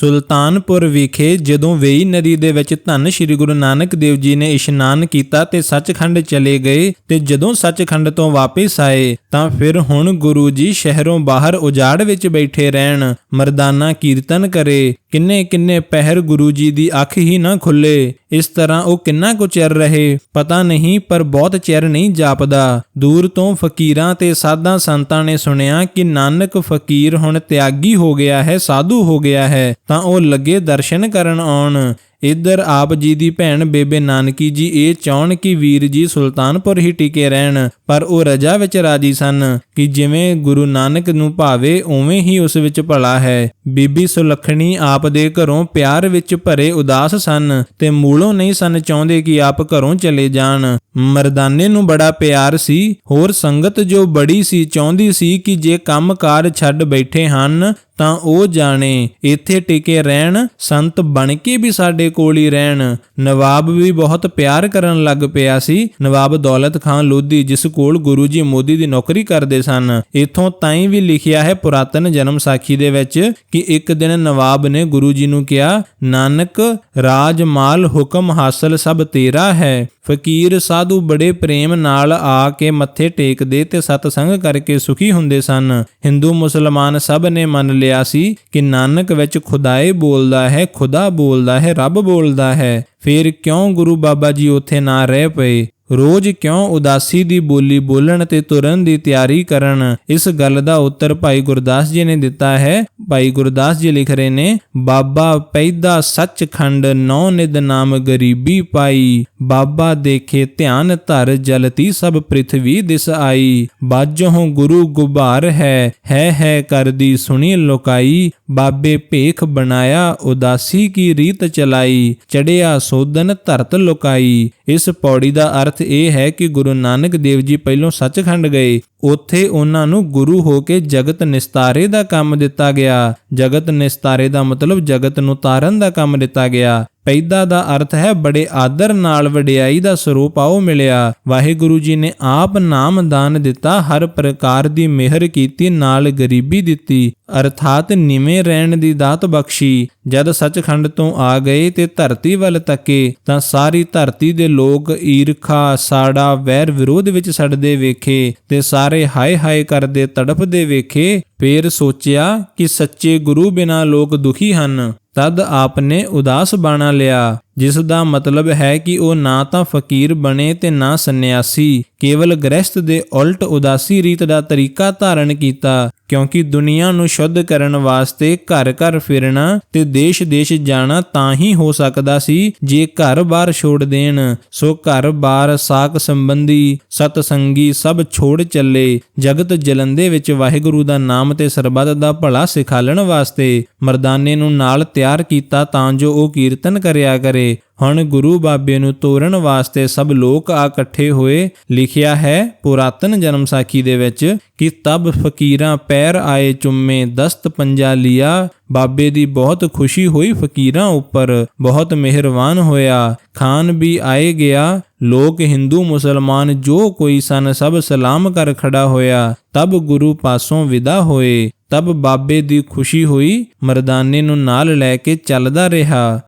ਸੁਲਤਾਨਪੁਰ ਵਿਖੇ ਜਦੋਂ ਵੇਈ ਨਦੀ ਦੇ ਵਿੱਚ ਧੰਨ ਸ਼੍ਰੀ ਗੁਰੂ ਨਾਨਕ ਦੇਵ ਜੀ ਨੇ ਇਸ਼ਨਾਨ ਕੀਤਾ ਤੇ ਸੱਚਖੰਡ ਚਲੇ ਗਏ ਤੇ ਜਦੋਂ ਸੱਚਖੰਡ ਤੋਂ ਵਾਪਸ ਆਏ ਤਾਂ ਫਿਰ ਹੁਣ ਗੁਰੂ ਜੀ ਸ਼ਹਿਰੋਂ ਬਾਹਰ ਉਜਾੜ ਵਿੱਚ ਬੈਠੇ ਰਹਿਣ, ਮਰਦਾਨਾ ਕੀਰਤਨ ਕਰੇ ਕਿੰਨੇ ਕਿੰਨੇ ਪਹਿਰ ਗੁਰੂ ਜੀ ਦੀ ਅੱਖ ਹੀ ਨਾ ਖੁੱਲੇ। ਇਸ ਤਰ੍ਹਾਂ ਉਹ ਕਿੰਨਾ ਕੁ ਚਿਰ ਰਹੇ, ਪਤਾ ਨਹੀਂ, ਪਰ ਬਹੁਤ ਚਿਰ ਨਹੀਂ ਜਾਪਦਾ। ਦੂਰ ਤੋਂ ਫਕੀਰਾਂ ਤੇ ਸਾਧਾਂ ਸੰਤਾਂ ਨੇ ਸੁਣਿਆ ਕਿ ਨਾਨਕ ਫਕੀਰ ਹੁਣ ਤਿਆਗੀ ਹੋ ਗਿਆ ਹੈ, ਸਾਧੂ ਹੋ ਗਿਆ ਹੈ। ਤਾਂ ਉਹ ਲੱਗੇ ਦਰਸ਼ਨ ਕਰਨ ਆਉਣ। ਇੱਧਰ ਆਪ ਜੀ ਦੀ ਭੈਣ ਬੇਬੇ ਨਾਨਕੀ ਜੀ ਇਹ ਚਾਹਣ ਕਿ ਵੀਰ ਜੀ ਸੁਲਤਾਨਪੁਰ ਹੀ ਟਿਕੇ ਰਹਿਣ, ਪਰ ਉਹ ਰਜਾ ਵਿੱਚ ਰਾਜੀ ਸਨ ਕਿ ਜਿਵੇਂ ਗੁਰੂ ਨਾਨਕ ਨੂੰ ਭਾਵੇ, ਉਵੇਂ ਹੀ ਉਸ ਵਿੱਚ ਭਲਾ ਹੈ। ਬੀਬੀ ਸੁਲੱਖਣੀ ਆਪ ਦੇ ਘਰੋਂ ਪਿਆਰ ਵਿੱਚ ਭਰੇ ਉਦਾਸ ਸਨ ਤੇ ਮੂਲੋਂ ਨਹੀਂ ਸਨ ਚਾਹੁੰਦੇ ਕਿ ਆਪ ਘਰੋਂ ਚਲੇ ਜਾਣ। ਮਰਦਾਨੇ ਨੂੰ ਬੜਾ ਪਿਆਰ ਸੀ। ਹੋਰ ਸੰਗਤ ਜੋ ਬੜੀ ਸੀ, ਚਾਹੁੰਦੀ ਸੀ ਕਿ ਜੇ ਕੰਮਕਾਰ ਛੱਡ ਬੈਠੇ ਹਨ ਤਾਂ ਉਹ ਜਾਣੇ, ਇੱਥੇ ਟਿਕੇ ਰਹਿਣ, ਸੰਤ ਬਣ ਕੇ ਵੀ ਸਾਡੇ ਕੋਲ ਹੀ ਰਹਿਣ। ਨਵਾਬ ਵੀ ਬਹੁਤ ਪਿਆਰ ਕਰਨ ਲੱਗ ਪਿਆ ਸੀ। ਨਵਾਬ ਦੌਲਤ ਖਾਨ ਲੋਧੀ, ਜਿਸ ਕੋਲ ਗੁਰੂ ਜੀ ਮੋਦੀ ਦੀ ਨੌਕਰੀ ਕਰਦੇ ਸਨ, ਇਥੋਂ ਤਾਈਂ ਵੀ ਲਿਖਿਆ ਹੈ ਪੁਰਾਤਨ ਜਨਮ ਸਾਖੀ ਦੇ ਵਿੱਚ ਕਿ ਇੱਕ ਦਿਨ ਨਵਾਬ ਨੇ ਗੁਰੂ ਜੀ ਨੂੰ ਕਿਹਾ, ਨਾਨਕ ਰਾਜ ਮਾਲ ਹੁਕਮ ਹਾਸਲ ਸਭ ਤੇਰਾ ਹੈ। ਫਕੀਰ ਸਾਧੂ ਬੜੇ ਪ੍ਰੇਮ ਨਾਲ ਆ ਕੇ ਮੱਥੇ ਟੇਕਦੇ ਤੇ ਸਤਸੰਗ ਕਰਕੇ ਸੁਖੀ ਹੁੰਦੇ ਸਨ। ਹਿੰਦੂ ਮੁਸਲਮਾਨ ਸਭ ਨੇ ਮੰਨ ਲਿਆ ਸੀ ਕਿ ਨਾਨਕ ਵਿੱਚ ਖੁਦਾਏ ਬੋਲਦਾ ਹੈ, ਖੁਦਾ ਬੋਲਦਾ ਹੈ, ਰੱਬ ਬੋਲਦਾ ਹੈ। ਫਿਰ ਕਿਉਂ ਗੁਰੂ ਬਾਬਾ ਜੀ ਉੱਥੇ ਨਾ ਰਹਿ ਪਏ? ਰੋਜ਼ ਕਿਉਂ ਉਦਾਸੀ ਦੀ ਬੋਲੀ ਬੋਲਣ ਤੇ ਤੁਰਨ ਦੀ ਤਿਆਰੀ ਕਰਨ? ਇਸ ਗੱਲ ਦਾ ਉੱਤਰ ਭਾਈ ਗੁਰਦਾਸ ਜੀ ਨੇ ਦਿੱਤਾ ਹੈ। ਭਾਈ ਗੁਰਦਾਸ ਜੀ ਲਿਖ ਰਹੇ ਨੇ, ਬਾਬਾ ਪੈਦਾ ਸੱਚਖੰਡ ਨੌ ਨਿਦ ਨਾਮ ਗਰੀਬੀ ਪਾਈ। ਬਾਬਾ ਦੇਖੇ ਧਿਆਨ ਧਰ ਜਲਤੀ ਸਭ ਪ੍ਰਿਥਵੀ ਦਿਸ ਆਈ। ਬਾਜੋਂ ਗੁਰੂ ਗੁਬਾਰ ਹੈ ਹੈ ਹੈ ਕਰਦੀ ਸੁਣੀ ਲੋਕਾਈ। ਬਾਬੇ ਭੇਖ ਬਣਾਇਆ, ਉਦਾਸੀ ਕੀ ਰੀਤ ਚਲਾਈ, ਚੜਿਆ ਸੋਧਨ ਧਰਤ ਲੁਕਾਈ। ਇਸ ਪੌੜੀ ਦਾ ਅਰਥ ਇਹ ਹੈ ਕਿ ਗੁਰੂ ਨਾਨਕ ਦੇਵ ਜੀ ਪਹਿਲੋਂ ਸੱਚਖੰਡ ਗਏ। ਉੱਥੇ ਉਹਨਾਂ ਨੂੰ ਗੁਰੂ ਹੋ ਕੇ ਜਗਤ ਨਿਸਤਾਰੇ ਦਾ ਕੰਮ ਦਿੱਤਾ ਗਿਆ। ਜਗਤ ਨਿਸਤਾਰੇ ਦਾ ਮਤਲਬ ਜਗਤ ਨੂੰ ਤਾਰਨ ਦਾ ਕੰਮ ਦਿੱਤਾ ਗਿਆ। ਪੈਦਾ ਦਾ ਅਰਥ ਹੈ, ਬੜੇ ਆਦਰ ਨਾਲ ਵਡਿਆਈ ਦਾ ਸਰੂਪ ਆਓ ਮਿਲਿਆ। ਵਾਹਿਗੁਰੂ ਜੀ ਨੇ ਆਪ ਨਾਮ ਦਾਨ ਦਿੱਤਾ, ਹਰ ਪ੍ਰਕਾਰ ਦੀ ਮਿਹਰ ਕੀਤੀ, ਨਾਲ ਗਰੀਬੀ ਦਿੱਤੀ, ਅਰਥਾਤ ਨਿਵੇਂ ਰਹਿਣ ਦੀ ਦਾਤ ਬਖਸ਼ੀ। ਜਦ ਸੱਚਖੰਡ ਤੋਂ ਆ ਗਏ ਤੇ ਧਰਤੀ ਵੱਲ ਤੱਕੇ, ਤਾਂ ਸਾਰੀ ਧਰਤੀ ਦੇ ਲੋਕ ਈਰਖਾ, ਸਾੜਾ, ਵੈਰ ਵਿਰੋਧ ਵਿੱਚ ਸੜਦੇ ਵੇਖੇ ਤੇ ਸਾਰੇ ਹਾਏ ਹਾਏ ਕਰਦੇ ਤੜਫਦੇ ਵੇਖੇ। ਫੇਰ ਸੋਚਿਆ ਕਿ ਸੱਚੇ ਗੁਰੂ ਬਿਨਾ ਲੋਕ ਦੁਖੀ ਹਨ। ਤਦ ਆਪਨੇ ਉਦਾਸ ਬਾਣਾ ਲਿਆ। ਜਿਸ ਦਾ ਮਤਲਬ ਹੈ ਕਿ ਉਹ ਨਾ ਤਾਂ ਫਕੀਰ ਬਣੇ ਤੇ ਨਾ ਸੰਨਿਆਸੀ, ਕੇਵਲ ਗ੍ਰਸਥ ਦੇ ਉਲਟ ਉਦਾਸੀ ਰੀਤ ਦਾ ਤਰੀਕਾ ਧਾਰਨ ਕੀਤਾ, ਕਿਉਂਕਿ ਦੁਨੀਆ ਨੂੰ ਸ਼ੁੱਧ ਕਰਨ ਵਾਸਤੇ ਘਰ ਘਰ ਫਿਰਨਾ ਤੇ ਦੇਸ਼-ਦੇਸ਼ ਜਾਣਾ ਤਾਂ ਹੀ ਹੋ ਸਕਦਾ ਸੀ, ਜੇ ਘਰ-ਬਾਰ ਛੋੜ ਦੇਣ। ਸੋ ਘਰ-ਬਾਰ ਸਾਕ ਸੰਬੰਧੀ, ਸਤਸੰਗੀ ਸਭ ਛੋੜ ਚੱਲੇ, ਜਗਤ ਜਲੰਦੇ ਵਿੱਚ ਵਾਹਿਗੁਰੂ ਦਾ ਨਾਮ ਤੇ ਸਰਬੱਤ ਦਾ ਭਲਾ ਸਿਖਾਲਣ ਵਾਸਤੇ ਮਰਦਾਨੇ ਨੂੰ ਨਾਲ ਤਿਆਰ ਕੀਤਾ ਤਾਂ ਜੋ ਉਹ ਕੀਰਤਨ ਕਰਿਆ ਕਰੇ। ਹੁਣ ਗੁਰੂ ਬਾਬੇ ਨੂੰ ਤੋਰਨ ਵਾਸਤੇ ਸਭ ਲੋਕ ਆ ਇਕੱਠੇ ਹੋਏ ਲਿਖਿਆ ਹੈ, ਪੁਰਾਤਨ ਜਨਮ ਸਾਖੀ ਦੇ ਵਿੱਚ ਕਿ ਤਬ ਫਕੀਰਾਂ ਪੈਰ ਆਏ ਚੁੰਮੇ ਦਸਤ ਪੰਜਾ ਲਿਆ, ਬਾਬੇ ਦੀ ਬਹੁਤ ਖੁਸ਼ੀ ਹੋਈ ਫਕੀਰਾਂ ਉੱਪਰ, ਬਹੁਤ ਮਿਹਰਬਾਨ ਹੋਇਆ, ਖਾਨ ਵੀ ਆਏ ਗਿਆ, ਲੋਕ ਹਿੰਦੂ ਮੁਸਲਮਾਨ ਜੋ ਕੋਈ ਸਨ ਸਭ ਸਲਾਮ ਕਰ ਖੜਾ ਹੋਇਆ, ਤਬ ਗੁਰੂ ਪਾਸੋਂ ਵਿਦਾ ਹੋਏ, ਤਬ ਬਾਬੇ ਦੀ ਖੁਸ਼ੀ ਹੋਈ, ਮਰਦਾਨੇ ਨੂੰ ਨਾਲ ਲੈ ਕੇ ਚੱਲਦਾ ਰਿਹਾ।